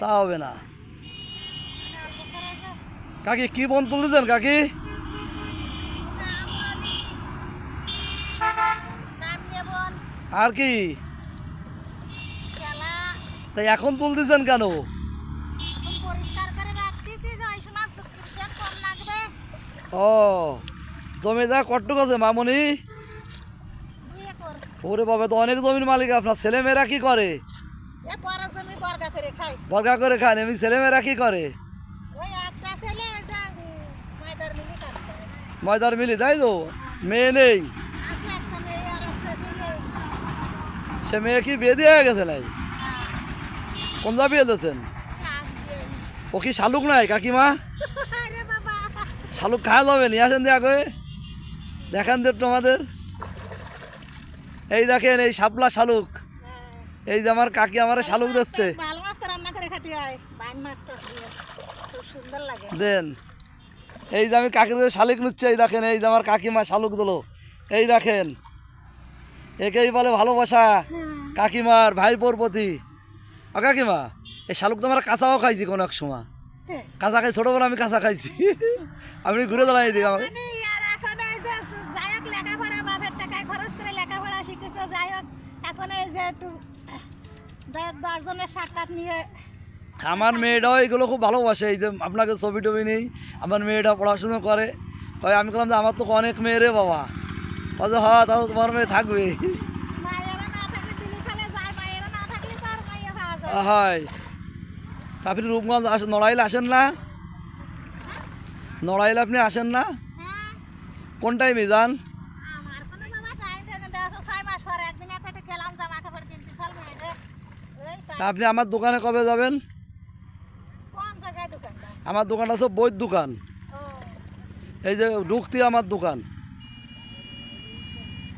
তা হবে না। কাকি কি বন তুলতেছেন কাকি? আর কি? তাই এখন তুলতেছেন কেন? ও জমিদা কট্টুক আছে মামনি? ওরে বাবা তো অনেক জমির মালিক আপনার। ছেলেমেয়েরা কি করে? বর্গা করে খান এমনি ছেলেমেয়েরা কি করে? ময়দার মিলি তাই তো? মেয়ে নেই। সে মেয়ে কি বিয়ে দিয়ে গেছে নাই? কোন যা বিয়ে দিয়েছেন ও কি শালুক নাই কাকিমা? শালুক খাওয়া যাবে নিয়ে আসেন দেয়া করে দেখান তো একটু আমাদের। এই দেখেন এই শাপলা শালুক। এই যে আমার কাকি আমার শালুক দিচ্ছে। দেন। এই যে আমি কাকির শালিক নিচ্ছে এই দেখেন এই যে আমার কাকিমা শালুক দিল। এই দেখেন একেই বলে ভালোবাসা। কাকিমার ভাইপোর প্রতি। ও কাকিমা এই শালুক তো আমার কাঁচাও খাইছি কোনো এক সময়। হ্যাঁ। কাঁচা খাই ছোটোবেলা আমি কাঁচা খাইছি। আপনি ঘুরে দাঁড়াই দিকে আমাকে মানে আর এখন এই যে যাই হোক লেখাপড়া বাপের টাকায় খরচ করে লেখাপড়া শিখেছো? যাই হোক এখন এই যে একটু দশজনের সাক্ষাৎ নিয়ে আমার মেয়েটাও এগুলো খুব ভালোবাসে এই যে আপনাকে ছবি টবি নেই আমার মেয়েটা পড়াশুনো করে। ওই আমি বললাম যে আমার তো অনেক মেয়ে রে বাবা। বলছে হ্যাঁ তাহলে তোমার মেয়ে থাকবে। হয়। আপনি রূপগঞ্জ আসেন নড়াইল আসেন না? নড়াইল আপনি আসেন না? হ্যাঁ। কোন টাইমে যান আমার কোনো বাবা টাইম টেনে দেওয়া আছে ছয় মাস পরে একদিন এত একটু খেলাম জামা কাপড় কিনতে চল মেয়েদের ওই তাই তা আপনি আমার দোকানে কবে যাবেন? আমার দোকান আছে বইয়ের দোকান। এই যে ঢুকতি আমার দোকান।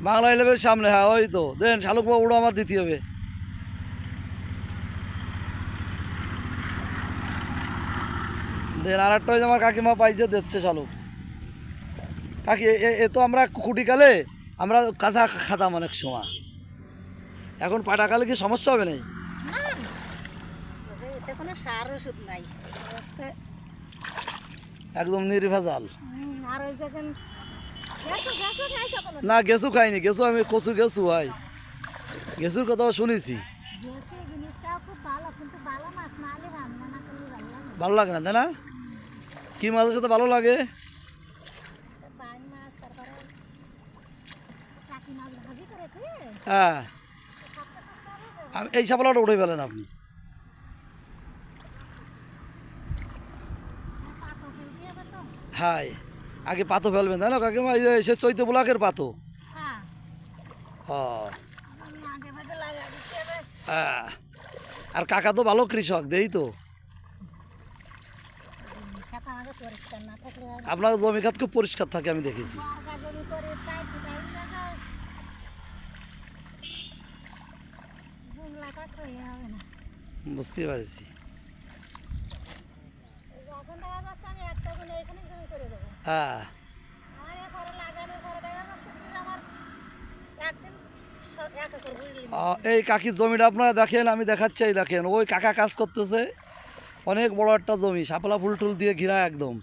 বাংলা ইলেভের সামনে হ্যাঁ ওই তো। দেন শালুক বাবু ওটা আমার দিতে হবে। দেন আর একটা আমার কাকিমা পাইছে দিচ্ছে শালুক। কাকি এ- তো আমরা কুটিকালে আমরা কাঁচা খাতাম অনেক সময়। এখন পাটাকালে কি সমস্যা হবে না এতে কোনো সার ওষুধ নাই। হচ্ছে একদম নির্ভেজাল। আর ওই যখন না গেছু খাইনি গেছু আমি কচু গেছু হয় গেছুর শুনেছি। ভালো লাগে না। না তাই না? কি মাছের সাথে ভালো লাগে? হ্যাঁ। এই সাপলাটা উঠে ফেলেন আপনি পাতো ফেলতে হবে তো হ্যাঁ আগে পাতো ফেলবেন তাই না কাকিমা? এই সে চৈত্য ব্লকের পাতো। হ্যাঁ। ও। হ্যাঁ। আর কাকা তো ভালো কৃষক দেই তো। আপনার জমি খাত খুব পরিষ্কার থাকে আমি দেখেছি। বর্গা জমি আহ, এই কাকির জমিটা আপনারা দেখেন আমি দেখাচ্ছি দেখেন ওই কাকা কাজ করতেছে। অনেক বড় একটা জমি শাপলা ফুল টুল দিয়ে ঘিরা একদম।